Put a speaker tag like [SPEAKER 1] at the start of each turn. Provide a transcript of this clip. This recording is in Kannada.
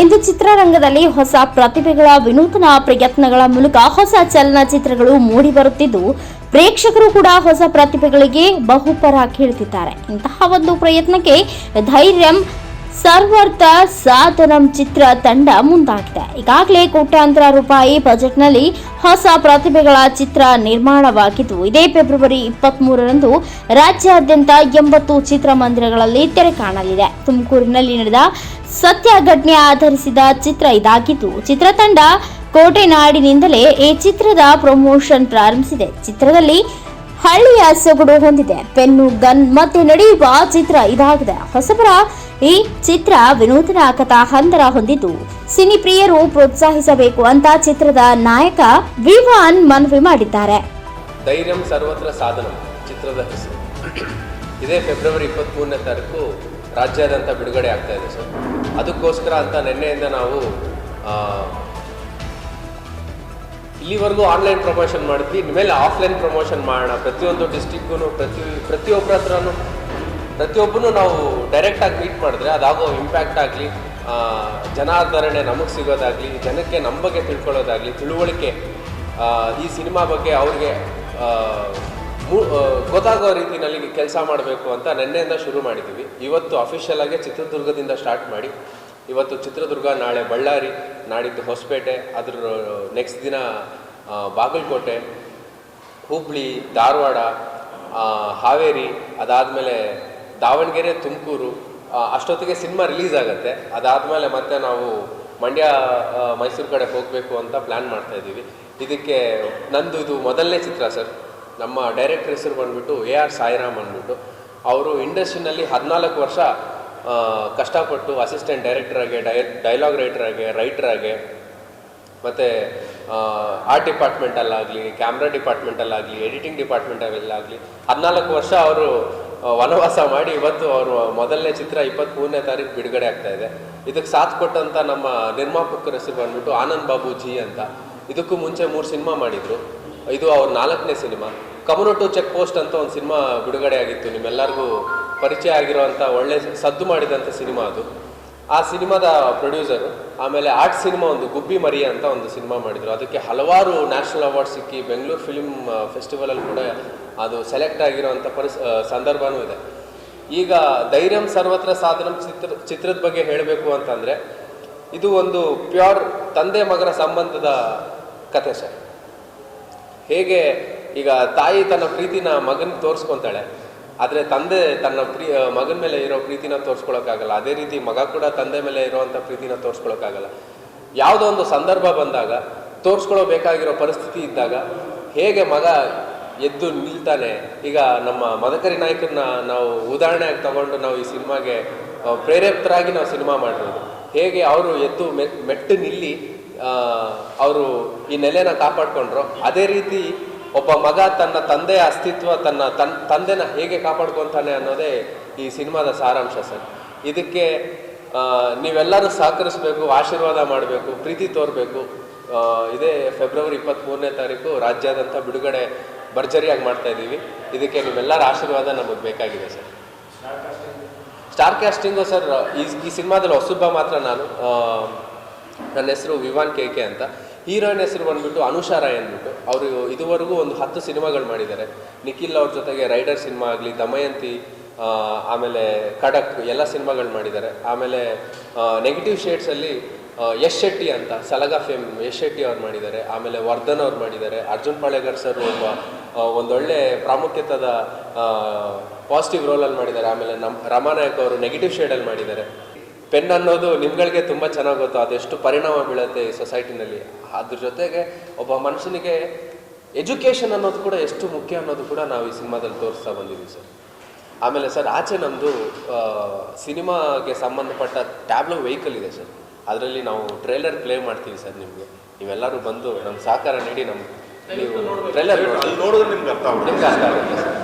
[SPEAKER 1] ಇಂದು ಚಿತ್ರರಂಗದಲ್ಲಿ ಹೊಸ ಪ್ರತಿಭೆಗಳ ವಿನೂತನ ಪ್ರಯತ್ನಗಳ ಮೂಲಕ ಹೊಸ ಚಲನಚಿತ್ರಗಳು ಮೂಡಿ ಬರುತ್ತಿದ್ದು, ಪ್ರೇಕ್ಷಕರು ಕೂಡ ಹೊಸ ಪ್ರತಿಭೆಗಳಿಗೆ ಬಹುಪರ ಕೇಳುತ್ತಿದ್ದಾರೆ ಇಂತಹ ಒಂದು ಪ್ರಯತ್ನಕ್ಕೆ ಧೈರ್ಯಂ ಸರ್ವರ್ಥ ಸಾಧನಂ ಚಿತ್ರ ತಂಡ ಮುಂದಾಗಿದೆ. ಈಗಾಗಲೇ ಕೋಟ್ಯಾಂತರ ರೂಪಾಯಿ ಬಜೆಟ್ನಲ್ಲಿ ಹೊಸ ಪ್ರತಿಭೆಗಳ ಚಿತ್ರ ನಿರ್ಮಾಣವಾಗಿದ್ದು, ಇದೇ ಫೆಬ್ರವರಿ ಇಪ್ಪತ್ತ್ ಮೂರರಂದು ರಾಜ್ಯಾದ್ಯಂತ ಎಂಬತ್ತು ಚಿತ್ರಮಂದಿರಗಳಲ್ಲಿ ತೆರೆ ಕಾಣಲಿದೆ. ತುಮಕೂರಿನಲ್ಲಿ ನಡೆದ ಸತ್ಯ ಘಟನೆ ಆಧರಿಸಿದ ಚಿತ್ರ ಇದಾಗಿದ್ದು ಚಿತ್ರತಂಡ ಕೋಟೆನಾಡಿನಿಂದಲೇ ಈ ಚಿತ್ರದ ಪ್ರಮೋಷನ್ ಪ್ರಾರಂಭಿಸಿದೆ. ಚಿತ್ರದಲ್ಲಿ ಹಳ್ಳಿಯ ಸೊಗಡು ಹೊಂದಿದೆ. ಪೆನ್ನು, ಗನ್ ಮತ್ತೆ ನಡೆಯುವ ಚಿತ್ರ ಇದಾಗಿದೆ. ಹೊಸಬರ ಈ ಚಿತ್ರ ವಿನೂತನ ಕಥಾ ಹಂದರ ಹೊಂದಿದ್ದು ಸಿನಿ ಪ್ರಿಯರು ಪ್ರೋತ್ಸಾಹಿಸಬೇಕು ಅಂತ ಚಿತ್ರದ ನಾಯಕ ವಿವಾನ್ ಮನವಿ ಮಾಡಿದ್ದಾರೆ.
[SPEAKER 2] ಧೈರ್ಯಂ ಸರ್ವತ್ರ ಸಾಧನ, ಚಿತ್ರದ ಹೆಸರು. ಇದೇ ಫೆಬ್ರವರಿ ಇಪ್ಪತ್ತ್ಮೂರನೇ ತಾರೀಕು ರಾಜ್ಯಾದ್ಯಂತ ಬಿಡುಗಡೆ ಆಗ್ತಾ ಇದೆ, ಸರ್. ಅದಕ್ಕೋಸ್ಕರ ಅಂತ ನಿನ್ನೆಯಿಂದ ನಾವು ಇಲ್ಲಿವರೆಗೂ ಆನ್ಲೈನ್ ಪ್ರಮೋಷನ್ ಮಾಡಿದ್ವಿ ಇನ್ಮೇಲೆ ಆಫ್ಲೈನ್ ಪ್ರಮೋಷನ್ ಮಾಡೋಣ. ಪ್ರತಿಯೊಂದು ಡಿಸ್ಟಿಕ್ಗೂ ಪ್ರತಿ, ಪ್ರತಿಯೊಬ್ಬರ ಹತ್ರನೂ ಪ್ರತಿಯೊಬ್ಬನು ನಾವು ಡೈರೆಕ್ಟಾಗಿ ಮೀಟ್ ಮಾಡಿದ್ರೆ ಅದಾಗೋ ಇಂಪ್ಯಾಕ್ಟ್ ಆಗಲಿ ಜನಾದರಣೆ ನಮಗೆ ಸಿಗೋದಾಗಲಿ, ಜನಕ್ಕೆ ನಮ್ಮ ಬಗ್ಗೆ ತಿಳ್ಕೊಳ್ಳೋದಾಗಲಿ, ತಿಳುವಳಿಕೆ ಈ ಸಿನಿಮಾ ಬಗ್ಗೆ ಅವ್ರಿಗೆ ಗೊತ್ತಾಗೋ ರೀತಿಯಲ್ಲಿ ಕೆಲಸ ಮಾಡಬೇಕು ಅಂತ ನಿನ್ನೆಯಿಂದ ಶುರು ಮಾಡಿದ್ದೀವಿ ಇವತ್ತು ಅಫಿಷಿಯಲ್ ಆಗಿ ಚಿತ್ರದುರ್ಗದಿಂದ ಸ್ಟಾರ್ಟ್ ಮಾಡಿ, ಇವತ್ತು ಚಿತ್ರದುರ್ಗ, ನಾಳೆ ಬಳ್ಳಾರಿ, ನಾಡಿದ್ದು ಹೊಸಪೇಟೆ, ಅದ್ರ ನೆಕ್ಸ್ಟ್ ದಿನ ಬಾಗಲಕೋಟೆ, ಹುಬ್ಳಿ, ಧಾರವಾಡ ಹಾವೇರಿ, ಅದಾದಮೇಲೆ ದಾವಣಗೆರೆ, ತುಮಕೂರು ಅಷ್ಟೊತ್ತಿಗೆ ಸಿನಿಮಾ ರಿಲೀಸ್ ಆಗುತ್ತೆ. ಅದಾದಮೇಲೆ ಮತ್ತೆ ನಾವು ಮಂಡ್ಯ ಮೈಸೂರು ಕಡೆ ಹೋಗಬೇಕು ಅಂತ ಪ್ಲ್ಯಾನ್ ಮಾಡ್ತಾ ಇದ್ದೀವಿ. ಇದಕ್ಕೆ ನಂದು ಇದು ಮೊದಲನೇ ಚಿತ್ರ ಸರ್. ನಮ್ಮ ಡೈರೆಕ್ಟರ್ ಹೆಸರು ಬಂದ್ಬಿಟ್ಟು ಎ ಆರ್ ಸಾಯಿರಾಮ್ ಅಂದ್ಬಿಟ್ಟು. ಅವರು ಇಂಡಸ್ಟ್ರಿನಲ್ಲಿ ಹದಿನಾಲ್ಕು ವರ್ಷ ಕಷ್ಟಪಟ್ಟು ಅಸಿಸ್ಟೆಂಟ್ ಡೈರೆಕ್ಟರ್ ಆಗಿ, ಡೈ, ಡೈಲಾಗ್ ರೈಟರ್ ಆಗಿ ರೈಟರ್ ಆಗಿ, ಮತ್ತು ಆರ್ಟ್ ಡಿಪಾರ್ಟ್ಮೆಂಟಲ್ಲಾಗಲಿ ಕ್ಯಾಮ್ರಾ ಡಿಪಾರ್ಟ್ಮೆಂಟಲ್ಲಾಗಲಿ ಎಡಿಟಿಂಗ್ ಡಿಪಾರ್ಟ್ಮೆಂಟಲ್ಲಾಗಲಿ ಹದಿನಾಲ್ಕು ವರ್ಷ ಅವರು ವನವಾಸ ಮಾಡಿ ಇವತ್ತು ಅವರು ಮೊದಲನೇ ಚಿತ್ರ ಇಪ್ಪತ್ತ್ಮೂರನೇ ತಾರೀಕು ಬಿಡುಗಡೆ ಆಗ್ತಾ ಇದೆ. ಇದಕ್ಕೆ ಸಾಥ್ ಕೊಟ್ಟಂತ ನಮ್ಮ ನಿರ್ಮಾಪಕರ ಹೆಸರು ಬಂದ್ಬಿಟ್ಟು ಆನಂದ್ ಬಾಬು ಜಿ ಅಂತ. ಇದಕ್ಕೂ ಮುಂಚೆ ಮೂರು ಸಿನಿಮಾ ಮಾಡಿದರು. ಇದು ಅವ್ರ ನಾಲ್ಕನೇ ಸಿನಿಮಾ. ಕಮ್ಯುನಿಟು ಚೆಕ್ ಪೋಸ್ಟ್ ಅಂತ ಒಂದು ಸಿನಿಮಾ ಬಿಡುಗಡೆ ಆಗಿತ್ತು. ನಿಮ್ಮೆಲ್ಲರಿಗೂ ಪರಿಚಯ ಆಗಿರುವಂಥ ಒಳ್ಳೆ ಸದ್ದು ಮಾಡಿದಂಥ ಸಿನಿಮಾ ಅದು. ಆ ಸಿನಿಮಾದ ಪ್ರೊಡ್ಯೂಸರ್ ಆಮೇಲೆ ಆರ್ಟ್ ಸಿನಿಮಾ ಒಂದು ಗುಬ್ಬಿ ಮರಿ ಅಂತ ಒಂದು ಸಿನಿಮಾ ಮಾಡಿದರು. ಅದಕ್ಕೆ ಹಲವಾರು ನ್ಯಾಷನಲ್ ಅವಾರ್ಡ್ ಸಿಕ್ಕಿ ಬೆಂಗಳೂರು ಫಿಲ್ಮ್ ಫೆಸ್ಟಿವಲಲ್ಲಿ ಕೂಡ ಅದು ಸೆಲೆಕ್ಟ್ ಆಗಿರೋವಂಥ ಪರಿಸ್ ಆ, ಸಂದರ್ಭನೂ ಇದೆ. ಈಗ ಧೈರ್ಯಂ ಸರ್ವತ್ರ ಸಾಧನ ಚಿತ್ರ ಚಿತ್ರದ ಬಗ್ಗೆ ಹೇಳಬೇಕು ಅಂತಂದರೆ ಇದು ಒಂದು ಪ್ಯೂರ್ ತಂದೆ ಮಗನ ಸಂಬಂಧದ ಕಥೆ ಸರ್. ಹೇಗೆ ಈಗ ತಾಯಿ ತನ್ನ ಪ್ರೀತಿನ ಮಗನ ತೋರಿಸ್ಕೊಂತಾಳೆ ಆದರೆ ತಂದೆ ತನ್ನ ಪ್ರೀ ಮಗನ ಮೇಲೆ ಇರೋ ಪ್ರೀತಿನ ತೋರಿಸ್ಕೊಳಕ್ಕಾಗಲ್ಲ. ಅದೇ ರೀತಿ ಮಗ ಕೂಡ ತಂದೆ ಮೇಲೆ ಇರೋವಂಥ ಪ್ರೀತಿನ ತೋರಿಸ್ಕೊಳಕ್ಕಾಗಲ್ಲ. ಯಾವುದೋ ಒಂದು ಸಂದರ್ಭ ಬಂದಾಗ ತೋರಿಸ್ಕೊಳ್ಬೇಕಾಗಿರೋ ಪರಿಸ್ಥಿತಿ ಇದ್ದಾಗ, ಹೇಗೆ ಮಗ ಎದ್ದು ನಿಲ್ತಾನೆ? ಈಗ ನಮ್ಮ ಮದಕರಿ ನಾಯಕರನ್ನ ನಾವು ಉದಾಹರಣೆಯಾಗಿ ತಗೊಂಡು ನಾವು ಈ ಸಿನಿಮಾಗೆ ಪ್ರೇರೇಪಿತರಾಗಿ ನಾವು ಸಿನಿಮಾ ಮಾಡಿರೋದು ಹೇಗೆ ಅವರು ಎದ್ದು ಮೆಟ್ಟು ನಿಲ್ಲಿ ಅವರು ಈ ನೆಲೆನ ಕಾಪಾಡ್ಕೊಂಡ್ರು, ಅದೇ ರೀತಿ ಒಬ್ಬ ಮಗ ತನ್ನ ತಂದೆಯ ಅಸ್ತಿತ್ವ, ತನ್ನ ತನ್, ತಂದೆನ ಹೇಗೆ ಕಾಪಾಡ್ಕೊತಾನೆ ಅನ್ನೋದೇ ಈ ಸಿನಿಮಾದ ಸಾರಾಂಶ ಸರ್. ಇದಕ್ಕೆ ನೀವೆಲ್ಲರೂ ಸಹಕರಿಸಬೇಕು, ಆಶೀರ್ವಾದ ಮಾಡಬೇಕು, ಪ್ರೀತಿ ತೋರಬೇಕು. ಇದೇ ಫೆಬ್ರವರಿ ಇಪ್ಪತ್ತ್ಮೂರನೇ ತಾರೀಕು ರಾಜ್ಯಾದ್ಯಂತ ಬಿಡುಗಡೆ ಭರ್ಜರಿಯಾಗಿ ಮಾಡ್ತಾ ಇದ್ದೀವಿ. ಇದಕ್ಕೆ ನಿಮ್ಮೆಲ್ಲರ ಆಶೀರ್ವಾದ ನಮಗೆ ಬೇಕಾಗಿದೆ ಸರ್. ಸ್ಟಾರ್ ಕ್ಯಾಸ್ಟಿಂಗು ಸರ್, ಈ ಈ ಸಿನಿಮಾದಲ್ಲಿ ಹೊಸಬ್ಬ ಮಾತ್ರ ನಾನು. ನನ್ನ ಹೆಸರು ವಿವಾನ್ ಕೆ ಕೆ ಅಂತ. ಹೀರೋಯಿನ್ ಹೆಸರು ಬಂದ್ಬಿಟ್ಟು ಅನುಷಾ ರಾಯ್ ಅಂದ್ಬಿಟ್ಟು. ಅವರು ಇದುವರೆಗೂ ಒಂದು ಹತ್ತು ಸಿನಿಮಾಗಳು ಮಾಡಿದ್ದಾರೆ. ನಿಖಿಲ್ ಅವ್ರ ಜೊತೆಗೆ ರೈಡರ್ ಸಿನಿಮಾ ಆಗಲಿ, ದಮಯಂತಿ ಆಮೇಲೆ ಖಡಕ್, ಎಲ್ಲ ಸಿನಿಮಾಗಳು ಮಾಡಿದ್ದಾರೆ. ಆಮೇಲೆ ನೆಗೆಟಿವ್ ಶೇಡ್ಸಲ್ಲಿ ಯಶ್ ಶೆಟ್ಟಿ ಅಂತ, ಸಲಗ ಫೇಮ್ ಯಶ್ ಶೆಟ್ಟಿ ಅವ್ರು ಮಾಡಿದ್ದಾರೆ. ಆಮೇಲೆ ವರ್ಧನ್ ಅವ್ರು ಮಾಡಿದ್ದಾರೆ. ಅರ್ಜುನ್ ಪಾಳೆಗರ್ ಸರ್ ಒಬ್ಬ ಒಂದೊಳ್ಳೆ ಪ್ರಾಮುಖ್ಯತದ ಪಾಸಿಟಿವ್ ರೋಲಲ್ಲಿ ಮಾಡಿದ್ದಾರೆ. ಆಮೇಲೆ ನಮ್ಮ ರಮಾನಾಯಕ್ ಅವರು ನೆಗೆಟಿವ್ ಶೇಡಲ್ಲಿ ಮಾಡಿದ್ದಾರೆ. ಪೆನ್ ಅನ್ನೋದು ನಿಮ್ಗಳಿಗೆ ತುಂಬ ಚೆನ್ನಾಗಿ ಗೊತ್ತು ಅದೆಷ್ಟು ಪರಿಣಾಮ ಬೀಳುತ್ತೆ ಈ ಸೊಸೈಟಿನಲ್ಲಿ. ಅದ್ರ ಜೊತೆಗೆ ಒಬ್ಬ ಮನುಷ್ಯನಿಗೆ ಎಜುಕೇಷನ್ ಅನ್ನೋದು ಕೂಡ ಎಷ್ಟು ಮುಖ್ಯ ಅನ್ನೋದು ಕೂಡ ನಾವು ಈ ಸಿನಿಮಾದಲ್ಲಿ ತೋರಿಸ್ತಾ ಬಂದಿದ್ದೀವಿ ಸರ್. ಆಮೇಲೆ ಸರ್ ಆಚೆ ನಮ್ಮದು ಸಿನಿಮಾಗೆ ಸಂಬಂಧಪಟ್ಟ ಟ್ಯಾಬ್ಲೋ ವೆಹಿಕಲ್ ಇದೆ ಸರ್. ಅದರಲ್ಲಿ ನಾವು ಟ್ರೇಲರ್ ಪ್ಲೇ ಮಾಡ್ತೀವಿ ಸರ್ ನಿಮಗೆ. ನೀವೆಲ್ಲರೂ ಬಂದು ನಮ್ಮ ಸಹಕಾರ ನೀಡಿ ನಮ್ಮ ನೀವು ಟ್ರೇಲರ್
[SPEAKER 3] ಅಲ್ಲಿ ನೋಡಿದ್ರೆ ನಿಮ್ಗೆ ಅರ್ಥ ಆಗುತ್ತೆ.
[SPEAKER 2] ನಿಮ್ಗೆ ಅರ್ಥ ಆಗುತ್ತೆ ಸರ್.